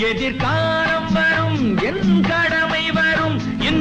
எதிர்காலம் வரும் என் கடம்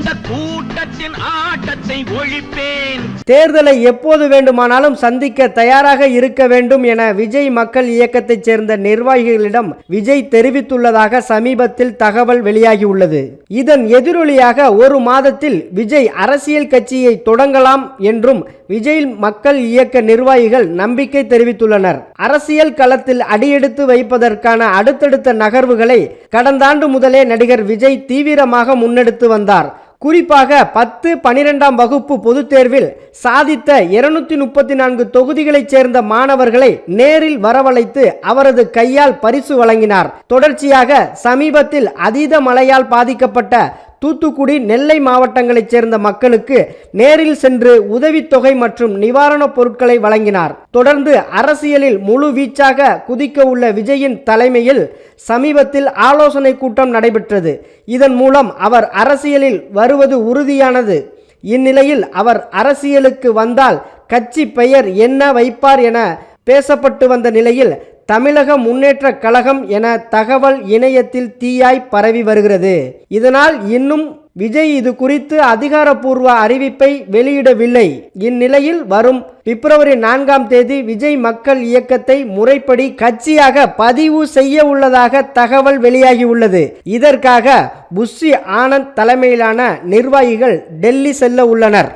இந்த கூட்டத்தின் ஆட்டத்தை ஒழிப்பேன். தேர்தலை எப்போது வேண்டுமானாலும் சந்திக்க தயாராக இருக்க வேண்டும் என விஜய் மக்கள் இயக்கத்தைச் சேர்ந்த நிர்வாகிகளிடம் விஜய் தெரிவித்துள்ளதாக சமீபத்தில் தகவல் வெளியாகியுள்ளது. இதன் எதிரொலியாக ஒரு மாதத்தில் விஜய் அரசியல் கட்சியை தொடங்கலாம் என்றும் விஜய் மக்கள் இயக்க நிர்வாகிகள் நம்பிக்கை தெரிவித்துள்ளனர். அரசியல் களத்தில் அடியெடுத்து வைப்பதற்கான அடுத்தடுத்த நகர்வுகளை கடந்த ஆண்டு முதலே நடிகர் விஜய் தீவிரமாக முன்னெடுத்து வந்தார். குறிப்பாக பத்து பனிரெண்டாம் வகுப்பு பொதுத் தேர்வில் சாதித்த இருநூத்தி முப்பத்தி நான்கு தொகுதிகளைச் சேர்ந்த மாணவர்களை நேரில் வரவழைத்து அவரது கையால் பரிசு வழங்கினார். தொடர்ச்சியாக சமீபத்தில் அதீத மழையால் பாதிக்கப்பட்ட தூத்துக்குடி நெல்லை மாவட்டங்களைச் சேர்ந்த மக்களுக்கு நேரில் சென்று உதவித்தொகை மற்றும் நிவாரணப் பொருட்களை வழங்கினார். தொடர்ந்து அரசியலில் முழு வீச்சாக குதிக்க உள்ள விஜயின் தலைமையில் சமீபத்தில் ஆலோசனை கூட்டம் நடைபெற்றது. இதன் மூலம் அவர் அரசியலில் வருவது உறுதியானது. இந்நிலையில் அவர் அரசியலுக்கு வந்தால் கட்சி பெயர் என்ன வைப்பார் என பேசப்பட்டு வந்த நிலையில் தமிழக முன்னேற்ற கழகம் என தகவல் இணையத்தில் தீயாய் பரவி வருகிறது. இதனால் இன்னும் விஜய் இது குறித்து அதிகாரப்பூர்வ அறிவிப்பை வெளியிடவில்லை. இந்நிலையில் வரும் பிப்ரவரி நான்காம் தேதி விஜய் மக்கள் இயக்கத்தை முறைப்படி கட்சியாக பதிவு செய்ய உள்ளதாக தகவல் வெளியாகியுள்ளது. இதற்காக புஷி ஆனந்த் தலைமையிலான நிர்வாகிகள் டெல்லி செல்ல உள்ளனர்.